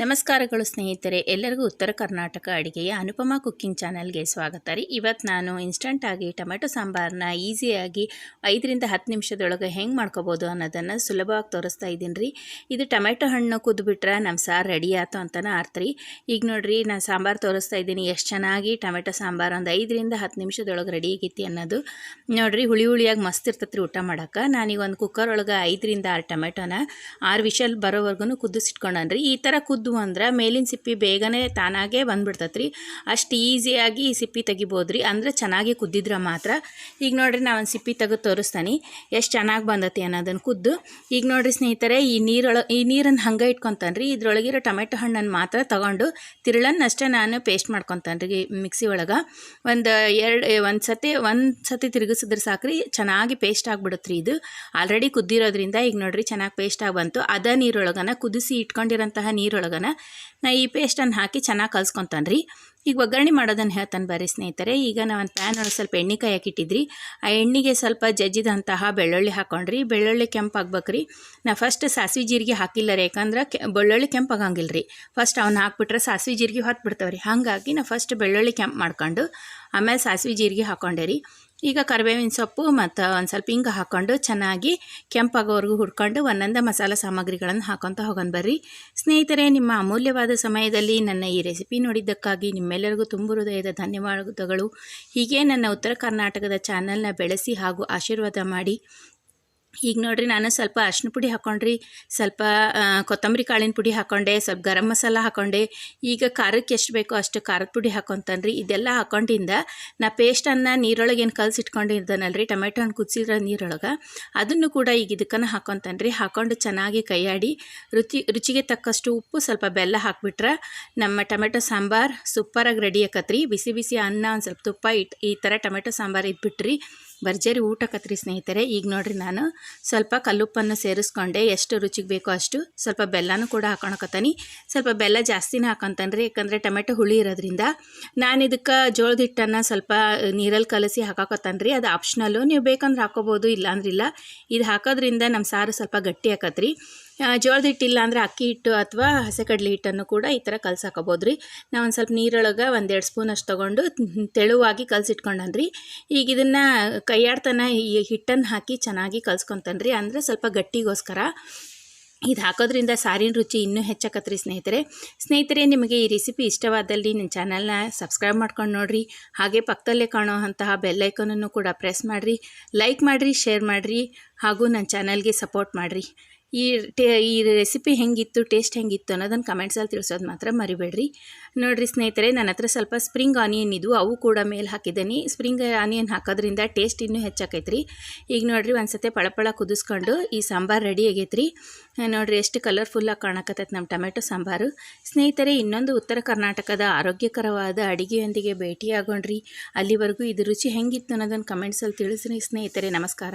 ನಮಸ್ಕಾರಗಳು ಸ್ನೇಹಿತರೆ, ಎಲ್ಲರಿಗೂ ಉತ್ತರ ಕರ್ನಾಟಕ ಅಡುಗೆಯ ಅನುಪಮ ಕುಕ್ಕಿಂಗ್ ಚಾನಲ್ಗೆ ಸ್ವಾಗತ ರೀ. ಇವತ್ತು ನಾನು ಇನ್ಸ್ಟಂಟಾಗಿ ಟೊಮೆಟೊ ಸಾಂಬಾರನ್ನ ಈಸಿಯಾಗಿ ಐದರಿಂದ ಹತ್ತು ನಿಮಿಷದೊಳಗೆ ಹೆಂಗೆ ಮಾಡ್ಕೋಬೋದು ಅನ್ನೋದನ್ನು ಸುಲಭವಾಗಿ ತೋರಿಸ್ತಾ ಇದ್ದೀನಿ ರೀ. ಇದು ಟೊಮೆಟೊ ಹಣ್ಣು ಕುದ್ಬಿಟ್ರೆ ನಮ್ಮ ಸಾರು ರೆಡಿ ಆಯ್ತು ಅಂತಲೇ ಆರ್ತ್ರಿ ಈಗ ನೋಡಿರಿ, ನಾನು ಸಾಂಬಾರು ತೋರಿಸ್ತಾ ಇದ್ದೀನಿ. ಎಷ್ಟು ಚೆನ್ನಾಗಿ ಟೊಮೆಟೊ ಸಾಂಬಾರು ಒಂದು ಐದರಿಂದ ಹತ್ತು ನಿಮಿಷದೊಳಗೆ ರೆಡಿ ಆಗೈತಿ ಅನ್ನೋದು. ನೋಡಿರಿ, ಹುಳಿ ಹುಳಿಯಾಗಿ ಮಸ್ತ್ ಇರ್ತತ್ರಿ ಊಟ ಮಾಡೋಕೆ. ನಾನೀಗ ಒಂದು ಕುಕ್ಕರ್ ಒಳಗೆ ಐದರಿಂದ ಆರು ಟೊಮೆಟೊನ ಆರು ವಿಷಲ್ ಬರೋವರೆಗೂ ಕುದಿಸಿಟ್ಕೊಂಡ್ರಿ ಈ ಥರ ಕುದ್ದು ಅಂದ್ರೆ ಮೇಲಿನ ಸಿಪ್ಪಿ ಬೇಗನೆ ತಾನಾಗೆ ಬಂದ್ಬಿಡ್ತತ್ರಿ. ಅಷ್ಟು ಈಸಿಯಾಗಿ ಈ ಸಿಪ್ಪಿ ತೆಗಿಬೋದ್ರಿ. ಅಂದರೆ ಚೆನ್ನಾಗಿ ಕುದ್ದಿದ್ರೆ ಮಾತ್ರ. ಈಗ ನೋಡ್ರಿ ನಾನು ಒಂದು ಸಿಪ್ಪಿ ತೆಗೆದು ತೋರಿಸ್ತಾನೆ. ಎಷ್ಟು ಚೆನ್ನಾಗಿ ಬಂದತಿ ಅನ್ನೋದನ್ನು ಕುದ್ದು. ಈಗ ನೋಡ್ರಿ ಸ್ನೇಹಿತರೆ, ಈ ನೀರೊಳ, ಈ ನೀರನ್ನು ಹಂಗೆ ಇಟ್ಕೊತಾನ್ರಿ. ಇದ್ರೊಳಗಿರೋ ಟೊಮೆಟೊ ಹಣ್ಣನ್ನು ಮಾತ್ರ ತೊಗೊಂಡು ತಿರುಳನ್ನಷ್ಟೇ ನಾನು ಪೇಸ್ಟ್ ಮಾಡ್ಕೊತಾನ್ರಿ ಮಿಕ್ಸಿ ಒಳಗೆ. ಒಂದು ಎರಡು ಒಂದು ಸತಿ ಒಂದು ಸತಿ ತಿರುಗಿಸಿದ್ರೆ ಸಾಕ್ರಿ. ಚೆನ್ನಾಗಿ ಪೇಸ್ಟ್ ಆಗಿಬಿಡುತ್ತೆ ಇದು. ಆಲ್ರೆಡಿ ಕುದ್ದಿರೋದ್ರಿಂದ ಈಗ ನೋಡ್ರಿ ಚೆನ್ನಾಗಿ ಪೇಸ್ಟ್ ಆಗಿ ಬಂತು. ಅದ ನೀರೊಳಗನ ಕುದಿಸಿ ಇಟ್ಕೊಂಡಿರೋಂತಹ ನೀರೊಳಗನ ನಾ ಈ ಪೇಸ್ಟನ್ನು ಹಾಕಿ ಚೆನ್ನಾಗಿ ಕಲ್ಸ್ಕೊತಾನೆ ರೀ ಈಗ ಒಗ್ಗರಣೆ ಮಾಡೋದನ್ನು ಹೇಳ್ತಾನೆ ಬರ್ರಿ ಸ್ನೇಹಿತರೆ. ಈಗ ನಾವು ಒಂದು ಪ್ಯಾನ್ ಒಳಗೆ ಸ್ವಲ್ಪ ಎಣ್ಣೆ ಹಾಕಿಟ್ಟಿದ್ರಿ ಆ ಎಣ್ಣೆಗೆ ಸ್ವಲ್ಪ ಜಜ್ಜಿದಂತಹ ಬೆಳ್ಳುಳ್ಳಿ ಹಾಕೊಂಡ್ರಿ. ಬೆಳ್ಳುಳ್ಳಿ ಕೆಂಪು ಆಗ್ಬೇಕ್ರಿ. ನಾ ಫಸ್ಟ್ ಸಾಸಿವೆ ಜೀರಿಗೆ ಹಾಕಿಲ್ಲ ರೀ, ಯಾಕಂದ್ರೆ ಕೆ, ಬೆಳ್ಳುಳ್ಳಿ ಕೆಂಪು ಆಗಂಗಿಲ್ಲ ರೀ ಫಸ್ಟ್ ಅವನ್ನ ಹಾಕ್ಬಿಟ್ರೆ ಸಾಸಿವೆ ಜೀರಿಗೆ ಹೊತ್ತು ಬಿಡ್ತಾವ್ರಿ ಹಾಗಾಗಿ ನಾ ಫಸ್ಟ್ ಬೆಳ್ಳುಳ್ಳಿ ಕೆಂಪು ಮಾಡ್ಕೊಂಡು, ಆಮೇಲೆ ಸಾಸಿವೆ ಜೀರಿಗೆ ಹಾಕೊಂಡೆ ರೀ. ಈಗ ಕರಿಬೇವಿನ ಸೊಪ್ಪು ಮತ್ತು ಒಂದು ಸ್ವಲ್ಪ ಹಿಂಗೆ ಹಾಕ್ಕೊಂಡು ಚೆನ್ನಾಗಿ ಕೆಂಪಾಗೋವರೆಗೂ ಹುಡ್ಕೊಂಡು ಒಂದೊಂದೇ ಮಸಾಲೆ ಸಾಮಗ್ರಿಗಳನ್ನು ಹಾಕೊತ ಹೋಗೋಣ ಬರ್ರಿ. ಸ್ನೇಹಿತರೆ, ನಿಮ್ಮ ಅಮೂಲ್ಯವಾದ ಸಮಯದಲ್ಲಿ ನನ್ನ ಈ ರೆಸಿಪಿ ನೋಡಿದ್ದಕ್ಕಾಗಿ ನಿಮ್ಮೆಲ್ಲರಿಗೂ ತುಂಬ ಹೃದಯದ ಧನ್ಯವಾದಗಳು. ಹೀಗೆ ನನ್ನ ಉತ್ತರ ಕರ್ನಾಟಕದ ಚಾನಲ್ನ ಬೆಳೆಸಿ ಹಾಗೂ ಆಶೀರ್ವಾದ ಮಾಡಿ ಈಗ ನೋಡಿರಿ ನಾನು ಸ್ವಲ್ಪ ಅರ್ಶಿನ ಪುಡಿ ಹಾಕ್ಕೊಂಡ್ರಿ ಸ್ವಲ್ಪ ಕೊತ್ತಂಬರಿ ಕಾಳಿನ ಪುಡಿ ಹಾಕ್ಕೊಂಡೆ ಸ್ವಲ್ಪ ಗರಂ ಮಸಾಲ ಹಾಕ್ಕೊಂಡೆ ಈಗ ಖಾರಕ್ಕೆ ಎಷ್ಟು ಬೇಕೋ ಅಷ್ಟು ಖಾರದ ಪುಡಿ ಹಾಕ್ಕೊತಾನ್ರಿ ಇದೆಲ್ಲ ಹಾಕ್ಕೊಂಡಿಂದ ನಾ ಪೇಸ್ಟನ್ನು ನೀರೊಳಗೆ ಏನು ಕಲಸಿಟ್ಕೊಂಡಿದ್ದಾನಲ್ರಿ ಟೊಮೆಟೊ ಹಣ್ಣು ಕುದಿಸಿದ್ರೆ ನೀರೊಳಗೆ, ಅದನ್ನು ಕೂಡ ಈಗ ಇದಕ್ಕನ್ನು ಹಾಕ್ಕೊತಾನ್ರಿ ಹಾಕ್ಕೊಂಡು ಚೆನ್ನಾಗಿ ಕೈಯಾಡಿ, ರುಚಿ, ರುಚಿಗೆ ತಕ್ಕಷ್ಟು ಉಪ್ಪು ಸ್ವಲ್ಪ ಬೆಲ್ಲ ಹಾಕ್ಬಿಟ್ರೆ ನಮ್ಮ ಟೊಮೆಟೊ ಸಾಂಬಾರು ಸೂಪರಾಗಿ ರೆಡಿ ಆಕತ್ರಿ ಬಿಸಿ ಬಿಸಿ ಅನ್ನ ಒಂದು ಸ್ವಲ್ಪ ತುಪ್ಪ ಇಟ್ಟು ಈ ಥರ ಟೊಮೆಟೊ ಸಾಂಬಾರು ಇದ್ಬಿಟ್ರಿ. ಭರ್ಜರಿ ಊಟಕ್ಕತ್ರಿ ಸ್ನೇಹಿತರೆ, ಈಗ ನೋಡ್ರಿ ನಾನು ಸ್ವಲ್ಪ ಕಲ್ಲುಪ್ಪನ್ನು ಸೇರಿಸ್ಕೊಂಡೆ. ಎಷ್ಟು ರುಚಿಗೆ ಬೇಕೋ ಅಷ್ಟು ಸ್ವಲ್ಪ ಬೆಲ್ಲನೂ ಕೂಡ ಹಾಕೊಳಕತ್ತೀನಿ. ಸ್ವಲ್ಪ ಬೆಲ್ಲ ಜಾಸ್ತಿನೇ ಹಾಕೊಂತಾನೆ ರೀ ಯಾಕಂದರೆ ಟೊಮೆಟೊ ಹುಳಿ ಇರೋದ್ರಿಂದ. ನಾನು ಇದಕ್ಕೆ ಜೋಳದ ಹಿಟ್ಟನ್ನು ಸ್ವಲ್ಪ ನೀರಲ್ಲಿ ಕಲಸಿ ಹಾಕಾಕತ್ತಾನೆ ರೀ ಅದು ಆಪ್ಷನಲ್ಲು ನೀವು ಬೇಕಂದ್ರೆ ಹಾಕೋಬೋದು, ಇಲ್ಲಾಂದ್ರಿಲ್ಲ. ಇದು ಹಾಕೋದ್ರಿಂದ ನಮ್ಮ ಸಾರು ಸ್ವಲ್ಪ ಗಟ್ಟಿ ಆಕತ್ರಿ. ಜೋಳದ ಹಿಟ್ಟಿಲ್ಲ ಅಂದರೆ ಅಕ್ಕಿ ಹಿಟ್ಟು ಅಥವಾ ಹಸೆಕಡ್ಲೆ ಹಿಟ್ಟನ್ನು ಕೂಡ ಈ ಥರ ಕಲ್ಸಾಕೋಬೋದು ರೀ ನಾವು ಒಂದು ಸ್ವಲ್ಪ ನೀರೊಳಗೆ ಒಂದೆರಡು ಸ್ಪೂನ್ ಅಷ್ಟು ತೊಗೊಂಡು ತೆಳುವಾಗಿ ಕಲಸಿಟ್ಕೊಂಡನ್ರಿ. ಈಗ ಇದನ್ನು ಕೈಯಾಡ್ತಾನೆ ಈ ಹಿಟ್ಟನ್ನು ಹಾಕಿ ಚೆನ್ನಾಗಿ ಕಲ್ಸ್ಕೊತಾನೆ ರೀ ಅಂದರೆ ಸ್ವಲ್ಪ ಗಟ್ಟಿಗೋಸ್ಕರ. ಇದು ಹಾಕೋದ್ರಿಂದ ಸಾರಿನ ರುಚಿ ಇನ್ನೂ ಹೆಚ್ಚಾಕತ್ರಿ ಸ್ನೇಹಿತರೆ. ಸ್ನೇಹಿತರೆ, ನಿಮಗೆ ಈ ರೆಸಿಪಿ ಇಷ್ಟವಾದಲ್ಲಿ ನನ್ನ ಚಾನಲ್ನ ಸಬ್ಸ್ಕ್ರೈಬ್ ಮಾಡ್ಕೊಂಡು ನೋಡಿರಿ. ಹಾಗೆ ಪಕ್ಕದಲ್ಲೇ ಕಾಣೋ ಅಂತಹ ಬೆಲ್ಲೈಕನನ್ನು ಕೂಡ ಪ್ರೆಸ್ ಮಾಡಿರಿ. ಲೈಕ್ ಮಾಡಿರಿ, ಶೇರ್ ಮಾಡಿರಿ. ಹಾಗೂ ನನ್ನ ಚಾನಲ್ಗೆ ಸಪೋರ್ಟ್ ಮಾಡಿರಿ. ಈ ಟೇ, ಈ ರೆಸಿಪಿ ಹೆಂಗಿತ್ತು ಟೇಸ್ಟ್ ಹೆಂಗಿತ್ತು ಅನ್ನೋದನ್ನು ಕಮೆಂಟ್ಸಲ್ಲಿ ತಿಳಿಸೋದು ಮಾತ್ರ ಮರಿಬೇಡ್ರಿ. ನೋಡಿರಿ ಸ್ನೇಹಿತರೆ, ನನ್ನ ಹತ್ರ ಸ್ವಲ್ಪ ಸ್ಪ್ರಿಂಗ್ ಆನಿಯನ್ ಇದು ಅವು ಕೂಡ ಮೇಲೆ ಹಾಕಿದ್ದೀನಿ. ಸ್ಪ್ರಿಂಗ್ ಆನಿಯನ್ ಹಾಕೋದ್ರಿಂದ ಟೇಸ್ಟ್ ಇನ್ನೂ ಹೆಚ್ಚಾಕೈತ್ರಿ. ಈಗ ನೋಡಿರಿ ಒಂದು ಸತಿ ಪಳಪಳ ಕುದಿಸ್ಕೊಂಡು ಈ ಸಾಂಬಾರು ರೆಡಿ ಆಗೈತ್ರಿ. ನೋಡಿರಿ, ಎಷ್ಟು ಕಲರ್ಫುಲ್ಲಾಗಿ ಕಾಣಕತ್ತೈತೆ ನಮ್ಮ ಟೊಮೆಟೊ ಸಾಂಬಾರು. ಸ್ನೇಹಿತರೆ, ಇನ್ನೊಂದು ಉತ್ತರ ಕರ್ನಾಟಕದ ಆರೋಗ್ಯಕರವಾದ ಅಡುಗೆಯೊಂದಿಗೆ ಭೇಟಿಯಾಗೋಣ್ರಿ. ಅಲ್ಲಿವರೆಗೂ ಇದು ರುಚಿ ಹೆಂಗಿತ್ತು ಅನ್ನೋದನ್ನು ಕಮೆಂಟ್ಸಲ್ಲಿ ತಿಳಿಸ್ರಿ ಸ್ನೇಹಿತರೆ, ನಮಸ್ಕಾರ.